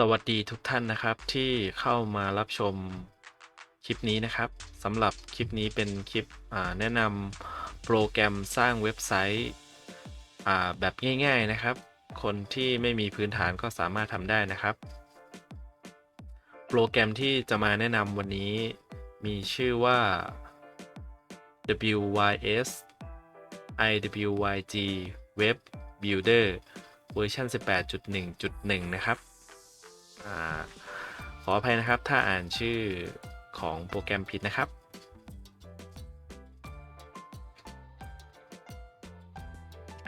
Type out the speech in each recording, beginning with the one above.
สวัสดีทุกท่านนะครับที่เข้ามารับชมคลิปนี้นะครับสำหรับคลิปนี้เป็นคลิปแนะนำโปรแกรมสร้างเว็บไซต์แบบง่าย ๆนะครับ คนที่ไม่มีพื้นฐานก็สามารถทำได้นะครับ โปรแกรมที่จะมาแนะนำวันนี้มีชื่อว่า WYS IWYG Web Builder เวอร์ชัน18.1.1 นะครับ ขออภัยนะครับถ้าอ่านชื่อของโปรแกรมผิดนะครับ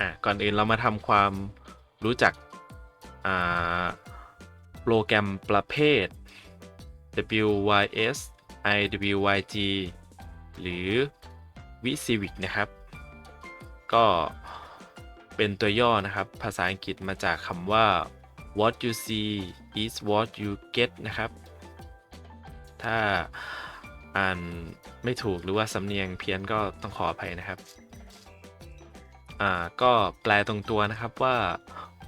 อะก่อนอื่นเรามาทำความรู้จักโปรแกรมประเภท WYS IWYG หรือ VCivic นะครับ ก็เป็นตัวย่อนะครับ ภาษาอังกฤษมาจากคำว่า what you see is what you get นะครับ ถ้าอ่านไม่ถูกหรือว่าสำเนียงเพี้ยนก็ต้องขออภัยนะครับ อ่าก็แปลตรงตัวนะครับว่า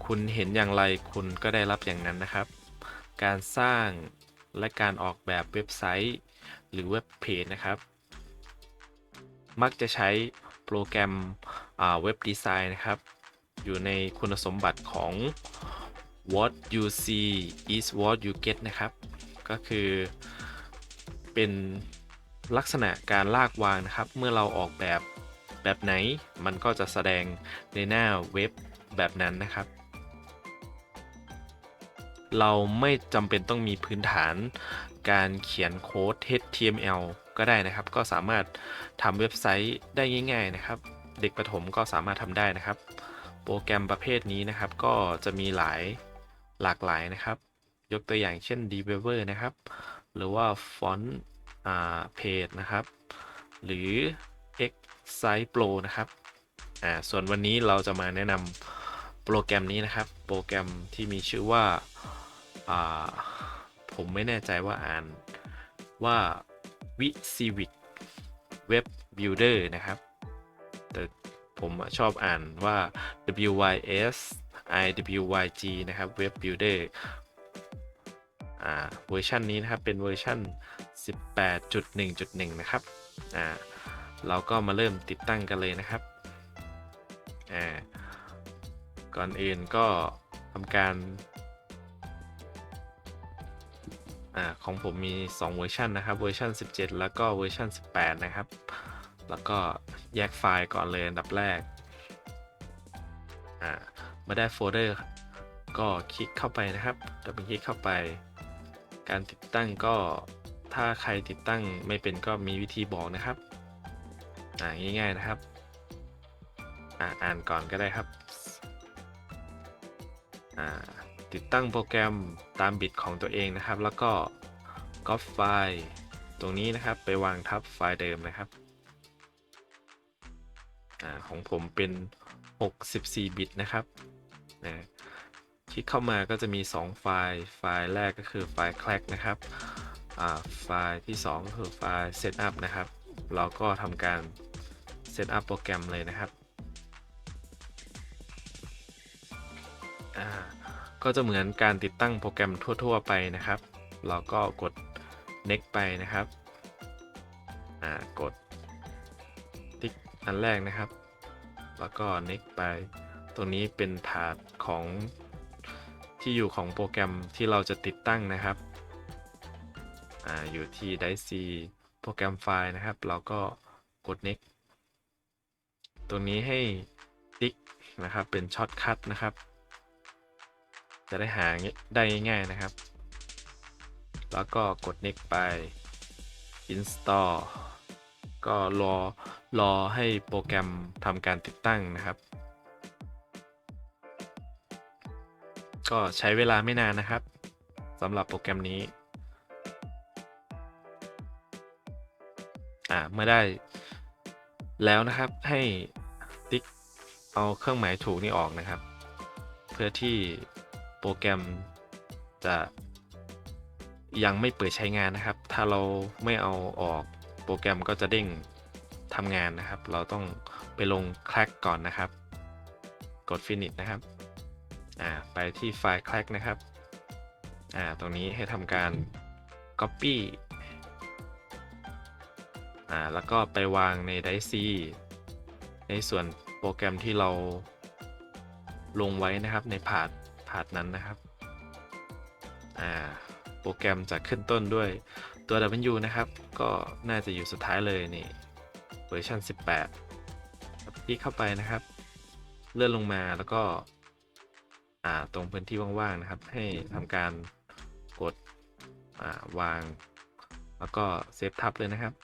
คุณเห็นอย่างไรคุณก็ได้รับอย่างนั้นนะครับ การสร้างและการออกแบบเว็บไซต์ หรือเว็บเพจนะครับ มักจะใช้โปรแกรมเว็บดีไซน์นะครับ อยู่ในคุณสมบัติของ what you see is what you get นะครับ ก็คือเป็นลักษณะการลากวางนะครับ เมื่อเราออกแบบแบบไหน มันก็จะแสดงในหน้าเว็บแบบนั้นนะครับ เราไม่จำเป็นต้องมีพื้นฐานการเขียนโค้ด HTML ก็ได้นะครับ ก็สามารถทำเว็บไซต์ได้ง่าย ๆนะครับ เด็กประถมก็สามารถทำได้นะครับ โปรแกรมประเภทนี้นะครับ ก็จะมีหลาย หลากหลายนะครับ ยกตัวอย่างเช่น d e v e l o p e r นะครับ หรือว่า Font อ่า Page นะครับ หรือ Excite Pro นะครับอ่าส่วนวันนี้เราจะมาแนะนำโปรแกรมนี้นะครับ โปรแกรมที่มีชื่อว่าอ่าผมไม่แน่ใจว่าอ่านว่า VCivic Web Builder นะครับ แต่ผมชอบอ่านว่า WYS IWYG นะครับ Web Builder อ่าเวอร์ชันนี้นะครับเป็นเวอร์ชัน18.1.1 นะครับอ่าเราก็มาเริ่มติดตั้งกันเลยนะครับอ่าก่อนอื่นก็ทำการอ่าของผมมี 2 เวอร์ชันนะครับเวอร์ชัน17 แล้วก็เวอร์ชัน18 นะครับ แล้วก็แยกไฟล์ก่อนเลยอันดับแรกอ่า มื่อได้โฟลเดอร์ก็คลิกเข้าไปนะครับดับเบิลคลิกเข้าไป การติดตั้งก็ถ้าใครติดตั้งไม่เป็นก็มีวิธีบอกนะครับอ่าง่ายๆนะครับอ่าอ่านก่อนก็ได้ครับอ่าติดตั้งโปรแกรมตามบิตของตัวเองนะครับ แล้วก็ copy ไฟล์ตรงนี้นะครับไปวางทับไฟล์เดิมนะครับอ่าของผมเป็น 64 บิตนะครับ นะคลิกเข้ามาก็จะมี 2 ไฟล์ ไฟล์แรกก็คือไฟล์ clack นะครับไฟล์ที่2ก็คือไฟล์ setup นะครับ เราก็ทำการ setup โปรแกรมเลยนะครับก็จะเหมือนการติดตั้งโปรแกรมทั่ว ๆ ไปนะครับ เราก็กด next ไปนะครับกดติ๊กอันแรกนะครับ แล้วก็ next ไป ตรงนี้เป็นถาดของที่อยู่ของโปรแกรมที่เราจะติดตั้งนะครับออยู่ที่ Drive โปรแกรมไฟล์นะครับ เราก็กด next ตรงนี้ให้ติ๊กนะครับเป็นช็อตคัทนะครับ จะได้หาได้ง่ายๆนะครับ แล้วก็กด next ไป install ก็รอรอให้โปรแกรมทำการติดตั้งนะครับ ก็ใช้เวลาไม่นานนะครับสำหรับโปรแกรมนี้ อ่าเมื่อได้แล้วนะครับให้ติ๊กเอาเครื่องหมายถูกนี่ออกนะครับ เพื่อที่โปรแกรมจะยังไม่เปิดใช้งานนะครับ ถ้าเราไม่เอาออกโปรแกรมก็จะเด้งทำงานนะครับ เราต้องไปลงแคลกก่อนนะครับ กด finish นะครับ อ่าไปที่ไฟล์แคลกนะครับอ่าตรงนี้ให้ทำการ Copy อ่าแล้วก็ไปวางใน Drive ในส่วนโปรแกรมที่เราลงไว้นะครับในพาร์ทพาร์ทนั้นนะครับอ่าโปรแกรมจะขึ้นต้นด้วยตัว W นะครับ ก็น่าจะอยู่สุดท้ายเลยนี่เวอร์ชัน18ที่เข้าไปนะครับ เลื่อนลงมาแล้วก็ อ่าตรงพื้นที่ว่างๆนะครับ ให้ทำการกดอ่าวาง แล้วก็เซฟทับเลยนะครับ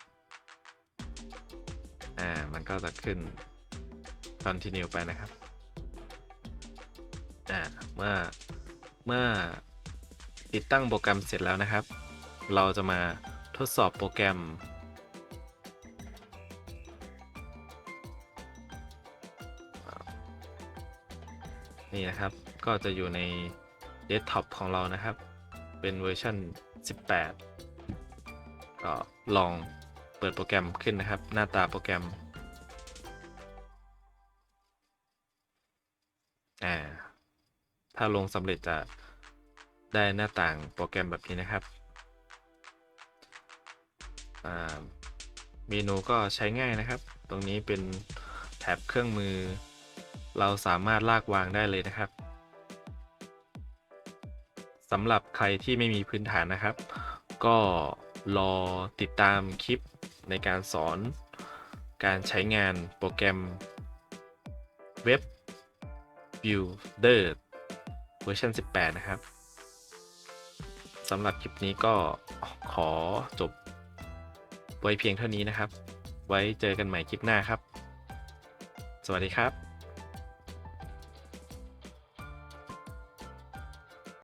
อ่ามันก็จะขึ้น continue ไปนะครับอ่าเมื่อเมื่อติดตั้งโปรแกรมเสร็จแล้วนะครับ เราจะมาทดสอบโปรแกรมนี่นะครับ ก็จะอยู่ในเดสก์ท็อปของเรานะครับ เป็นเวอร์ชัน18 ก็ลองเปิดโปรแกรมขึ้นนะครับ หน้าตาโปรแกรม อ่า ถ้าลงสำเร็จจะได้หน้าต่างโปรแกรมแบบนี้นะครับ อ่าเมนูก็ใช้ง่ายนะครับ ตรงนี้เป็นแท็บเครื่องมือ เราสามารถลากวางได้เลยนะครับ สำหรับใครที่ไม่มีพื้นฐานนะครับ ก็รอติดตามคลิปในการสอนการใช้งานโปรแกรมเว็บ Builder เวอร์ชัน18 นะครับสำหรับคลิปนี้ก็ขอจบไว้เพียงเท่านี้นะครับ ไว้เจอกันใหม่คลิปหน้าครับ สวัสดีครับ